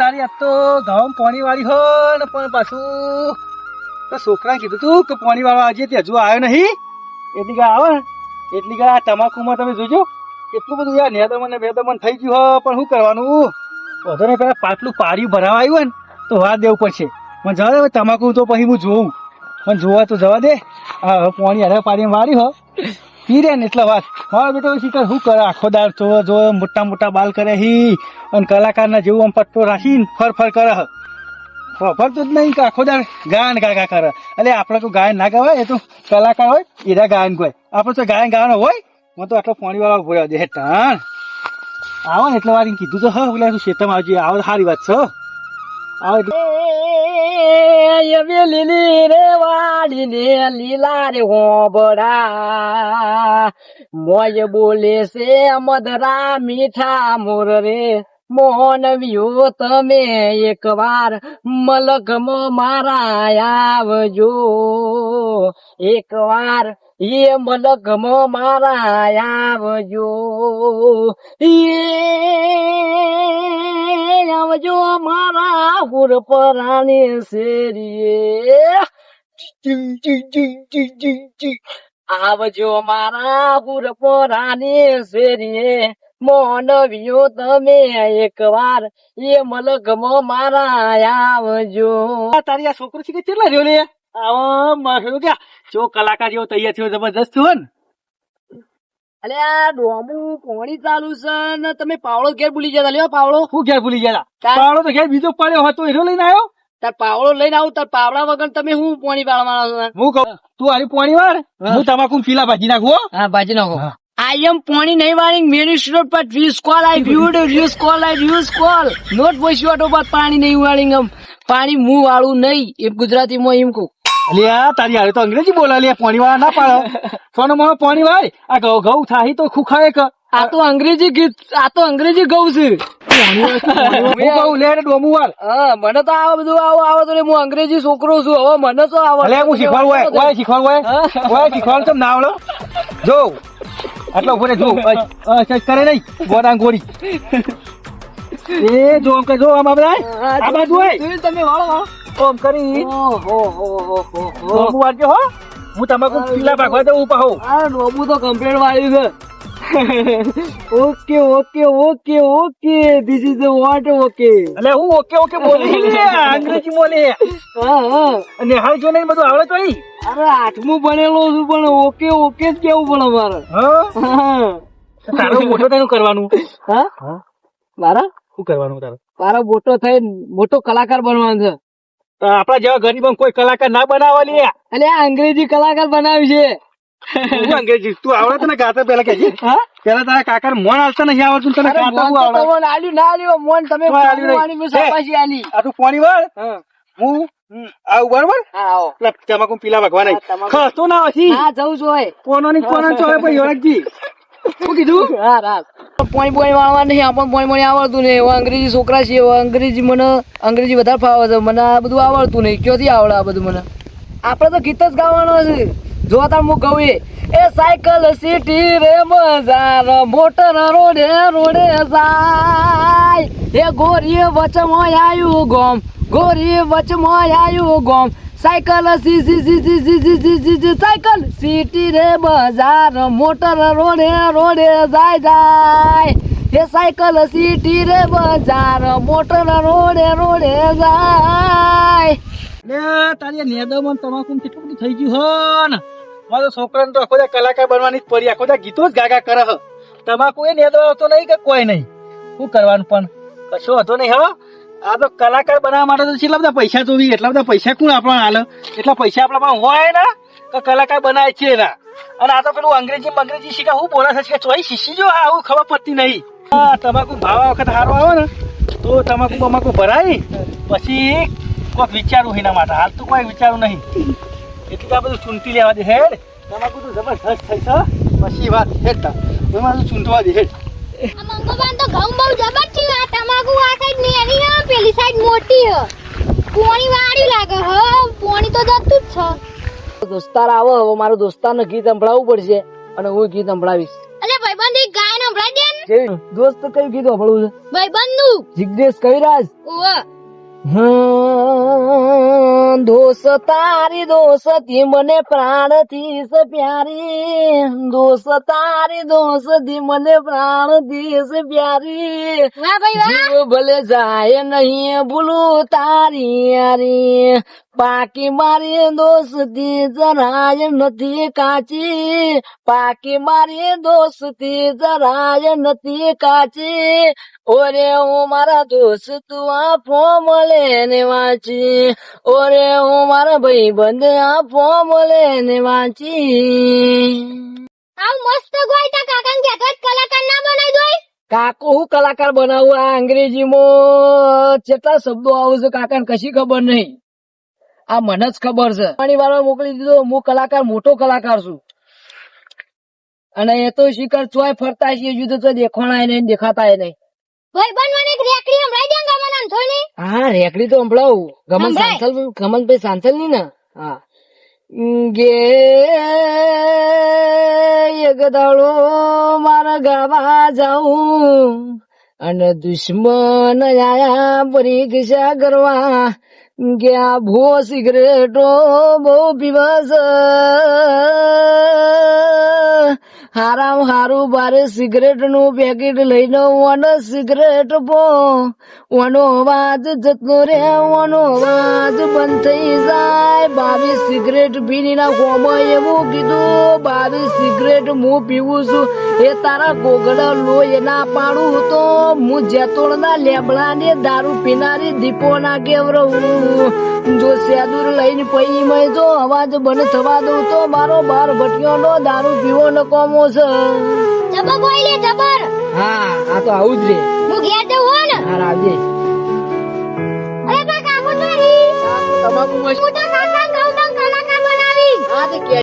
તારી આ તો ગામ પાણી વાળી હો ને પણ પાછું તો છોકરા કીધું તું કે પાણી વાળો આજે તે હજુ આવ્યો નહીં. એટલી ગા આવે એટલી ગા તમાકુમાં તમે જોજો, એટલું બધું યાર નેદમન ને બેદમન થઈ ગયું હો પણ શું કરવાનું? વધુ ને પેલા પાટલું પાડ્યું ભરાવા આવ્યું હોય ને, તો વાત દેવું પડશે. પણ જવા દે તમાકુ તો પછી હું જોઉં. પણ જોવા તો જવા દે. પાણી હરે પાણી વાળી હો. પી રે ને એટલે વાત. હા, બેટો, શીખર શું કરે? આખો દાર તો જો મોટા મોટા બાલ કરે હી. અને કલાકારના જેવું આમ પટ્ટો રાખીને ફર ફર કરે હ. ફરતું જ નહીં કે આખો દાર ગાયન ગાગા કરે. એટલે આપણે તો ગાયન ના ગાવાય, એ તો કલાકાર હોય એરા ગાયન કોઈ આપણે તો ગાયન ગાવાનો હોય, મને તો આટલો પાણી વાળા ભર્યા દે ટાણ. આવો ને એટલે વાર કીધું તો, હા બોલે શેતમાં આવજે, આવો સારી વાત છે, હો. લીલી રે વાડી ને લીલા રે હોબડા મોય બોલે છે, મધરા મીઠા મોર મોહન વ્યો તમે એક વાર મલકમ મારા આવજો. એકવાર એ મલકમ મારા આવજો. એ આવજો મારા ગુરપરાની શેરીએ. આવજો મારા ગુરપરાની શેરીએ. મોનવ્યો તમે એક વાર એ મલકમ મારા આવજો. તારી આ છોકરો છે કે કેટલા રહ્યો લે આવો, મારો ક્યાં જો કલાકાર જેવો તૈયાર થયો જબરદસ્ત થયો ને. અલે આ ડોમું કોણી ચાલુ છે ને તમે પાવળો ઘેર ભૂલી ગયા લ્યો પાવળો. હું ઘેર ભૂલી ગયા પાવળો તો ઘેર બીજો પડ્યો હતો એનો લઈને આવ્યો? તાર પાવળો લઈને આવું તાર પાવડા વગર તમે હું પોણી પાડવાના હું કહું તું આરી પોણી વાળ? હા. હું તમાકુ પીલા ભાજી નાખું હા. ભાજી નાખો. આઈ એમ પોણી નહીં વાળી મેની રોડ પર વ્યુઝ કોલ આઈ વ્યુડ વ્યુઝ કોલ આઈ વ્યુઝ કોલ નોટ વોઇસ વાટો પર પાણી નહીં વાળી એમ પાણી મું વાળું નહીં એમ ગુજરાતીમાં એમ કહું. અલ્યા તારી હારે તો અંગ્રેજી બોલા લે પાણી વાળા ના પાડો. સોનો મોનો પાણી વાય. આ ગૌ ગૌ થાહી તો ખુખાય ક આ તો અંગ્રેજી ગીત આ તો અંગ્રેજી ગૌ છે. મને તો આ બધું આવો આવો તો હું અંગ્રેજી છોકરો છું. હવે મને તો આવડે હું શીખવાડું હોય. ઓય શીખવાડું હોય. હા. શીખવાડું તમ ના આવડો જો આટલો ઊભો રે જો. કરે નહીં. ગોડા ગોળી એ જો કે જો આમ આ બધા આ બાજુ હોય. તમે વાળો વાળો. ઓમ કરી? ઓહો હો હો હો હો. હો. હું તમાકુ પીલા ભાગવા દઉં પાહો આ નોબુ તો કમ્પ્લેટ વાળ્યું છે okay okay okay okay. This is what okay. એટલે હું ઓકે ઓકે બોલી લે અંગ્રેજી બોલે હા હા. અને હાલ જો નહીં બધું આવડે તો અરે આઠમું ભણેલો છું પણ ઓકે ઓકે જ કેવું પડે મારે. હા? તારો મોટો તેનું કરવાનું. હા? હા. મારા? શું કરવાનું તારો? મારો મોટો થઈ મોટો કલાકાર બનવાનો છે. તો આપણા જેવા ગરીબ કોઈ કલાકાર ના બનાવવા લે. એટલે આ અંગ્રેજી કલાકાર બનાવ્યું છે. અંગ્રેજી? તું આવડે તને ગાતા પેલા પેલા તારા કાકા મોન આવતા નહીં આવડતું તને ગાતા મોન આલ્યું ના આલ્યું મોન તમે શાબાશી આલી આ તું પાણી વાળ? હું. આવું. બરોબર તમાકુ પીલા ભગવાન તમાકુ. ના હા જવું જોઈએ કોનો ની કોનો ચોય ભાઈ યોરકજી શું કીધું? હા રાખ પોણી પોણી વાળવા નહીં આપણને પોણી પોણી આવડતું નહીં. એવા અંગ્રેજી છોકરા છે એવા અંગ્રેજી મને અંગ્રેજી વધારે ફાવે છે. મને આ બધું આવડતું નહીં. ક્યાંથી આવડે આ બધું મને? આપણે તો ગીત જ ગાવાનો છે. જો તાર હું કહું એ સાયકલ સિટી રે મજાર મોટર રોડે રોડે જાય. એ ગોરી વચમાં આયુ ગોમ ગોરી વચમાં આયુ ગોમ. Cycle C C C C C C C C C cycle. City રે બજાર, મોટર રોડે રોડે જાય જાય. એ સાયકલ સિટી રે બજાર, મોટર રોડે રોડે જાય. લે, તારી નેદમન તમાકુ કેટલું થઈ ગયું હો ને. મારો છોકરાને તો આખો કલાકાર બનવાની જ પડી, આખો ગીતો જ ગાગા કરે હ. તમાકુ એ નેદો આવતો નહીં કે કોઈ નહીં? શું કરવાનું પણ? કશો હતો નહીં હો. આ તો કલાકાર બનાવવા માટે તો કેટલા બધા પૈસા જોવી એટલા બધા પૈસા કોણ આપણા હાલ? એટલા પૈસા આપણા પાસે હોય ને તો કલાકાર બનાવે છે એના અને આ તો પેલું અંગ્રેજી અંગ્રેજી શીખા, હું બોલા થશે ચોઈ શીશી જો આવું ખબર પડતી નહીં. હા, તમાકુ ભાવ વખત હારો આવે ને, તો તમાકુ બમાકુ ભરાય. પછી કોઈક વિચારું એના માટે. હાલ તો કોઈ વિચારું નહીં. એટલે આ બધું ચૂંટી લેવા દે, હેડ. તમાકુ તો જબરદસ્ત થઈ છે પછી વાત, હેડ મારું ચૂંટવા દે, હેડ. આ મંગોબાન તો ઘઉં બહુ જબર છે આ તમાકુ આ સાઈડ નેની હે પેલી સાઈડ મોટી હ. પોણી વાળી લાગે હ પોણી તો જતું જ છે. દોસ્તાર આવો હવે મારો દોસ્તારને ગીત સંભળાવવું પડશે અને હું ગીત સંભળાવીશ. અલે ભાઈબંધ એક ગાય ને સંભળાઈ દે ને. કઈ દોસ્ત કયું છે? ભાઈબંધનું જિગ્નેશ કવિરાજ? ઓવે દોસ્ત તારી દોસ્તી મને પ્રાણથી છે પ્યારી. દોસ્ત તારી દોસ્તી મને પ્રાણથી છે પ્યારી. જીવ ભલે જાય નહીં ભૂલું તારી યારી. પાકી મારી દોસ્તી જરાય નથી કાચી. બાકી મારી દોસ્તી જરાય નથી કાચી. ઓરે હું મારા દોસ્ત તું આ ફોર્મ લેને વાંચી. ઓરે હું મારા ભાઈ બંધ આ ફોર્મ લેને વાંચી. આવ મસ્ત ગોઈતા કાકાને કહેતો જ કલાકાર ના બનાવી દોય. કાકો હું કલાકાર બનાવું આ અંગ્રેજીમાં? કેટલા શબ્દો આવું છે કાકાને કશી ખબર નહીં. આ મને જ ખબર છે. પાણી વાળા મોકલી દીધો હું કલાકાર મોટો કલાકાર છું. અને એ તો શિકાર ચોય ફરતા છે જુદો તો દેખાણા નહીં દેખાતા નહીં. ભાઈબંધ મને એક રેકડી હમણાં દે ગમન થોડી હા રેકડી તો સંભળાવું. ગમન. સાંસલ ગમનભાઈ સાંસલની? ને હા. ગે એક દાડો મારા ગાવા જાઉં. અને દુશ્મન આયા પરીક્ષા કરવા ગયા ભૂ સિગરેટો બહુ પીવસ. હારામ હારું બારે સિગરેટનું પેકેટ લઈને વન સિગરેટ પો. વનો અવાજ જતો રે વનો અવાજ બંધ થઈ જાય. બાવી સિગરેટ પીની ના ખોમાં એવું કીધું. બાવી સિગરેટ હું પીવું છું. એ તારા ગોગડા લોહી ના પાડું તો હું જેતોડ ના લેબડા ને દારૂ પીનારી દીપો ના કેવરવું જો સેદુર લઈને પઈ મય જો અવાજ બંધ થવા દઉં તો મારો બાર ભટિયો નો દારૂ પીવો ન કોમો છે. જબર બોઈ લે જબર. હા આ તો આવું જ રે. હું ઘેર જઉં હો ને. હા આવજે અરે બા કાકો તારી તમાકુ મસ્ત. હું તો